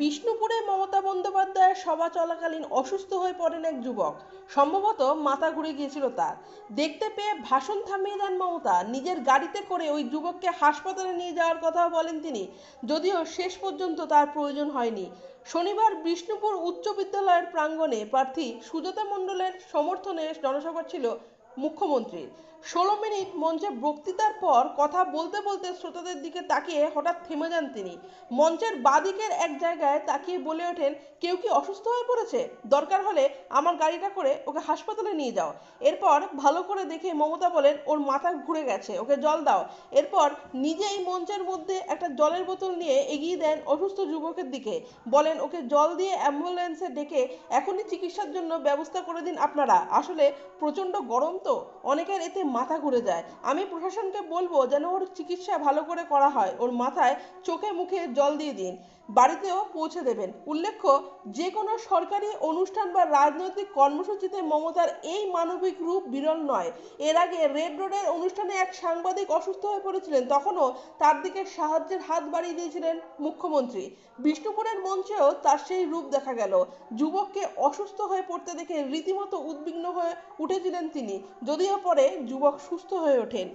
বিষ্ণুপুরে মমতা বন্দ্যোপাধ্যায়ের সভা চলাকালীন অসুস্থ হয়ে পড়েন এক যুবক। সম্ভবত মাথা ঘুরে গিয়েছিল তার। দেখতে পেয়ে ভাষণ থামিয়ে দেন মমতা। নিজের গাড়িতে করে ওই যুবককে হাসপাতালে নিয়ে যাওয়ার কথাও বলেন তিনি। যদিও শেষ পর্যন্ত তার প্রয়োজন হয়নি। শনিবার বিষ্ণুপুর উচ্চ বিদ্যালয়ের প্রাঙ্গণে প্রার্থী সুজাতা মণ্ডলের সমর্থনে জনসভা ছিল মুখ্যমন্ত্রীর ষোলো মিনিট মঞ্চে বক্তৃতার পর কথা বলতে বলতে শ্রোতাদের দিকে তাকিয়ে হঠাৎ থেমে যান তিনি। মঞ্চের বাদিকের এক জায়গায় তাকিয়ে বলে ওঠেন, কেউ কি অসুস্থ হয়ে পড়েছে? দরকার হলে আমার গাড়িটা করে ওকে হাসপাতালে নিয়ে যাও। এরপর ভালো করে দেখে মমতা বলেন, ওর মাথা ঘুরে গেছে, ওকে জল দাও। এরপর নিজেই মঞ্চের মধ্যে একটা জলের বোতল নিয়ে এগিয়ে দেন অসুস্থ যুবকের দিকে। বলেন, ওকে জল দিয়ে অ্যাম্বুলেন্সে ডেকে এখনই চিকিৎসার জন্য ব্যবস্থা করে দিন আপনারা। আসলে প্রচণ্ড গরম তো। অনেকের এতে মাথা ঘুরে যায়। আমি প্রশাসনকে বলব যেন ওর চিকিৎসা ভালো করে করা হয়। ওর মাথায় চোখে মুখে জল দিয়ে দিন। বাড়িতেও পৌঁছে দেবেন। উল্লেখ্য যে কোনো সরকারি অনুষ্ঠান বা রাজনৈতিক কর্মসূচিতে মমতার এই মানবিক রূপ বিরল নয়। এর আগে রেড রোডের অনুষ্ঠানে এক সাংবাদিক অসুস্থ হয়ে পড়েছিলেন, তখনও তার দিকে সাহায্যের হাত বাড়িয়ে দিয়েছিলেন মুখ্যমন্ত্রী। বিষ্ণুপুরের মঞ্চেও তার সেই রূপ দেখা গেল। যুবককে অসুস্থ হয়ে পড়তে দেখে রীতিমতো উদ্বিগ্ন হয়ে উঠেছিলেন তিনি। যদিও পরে যুবক সুস্থ হয়ে ওঠেন।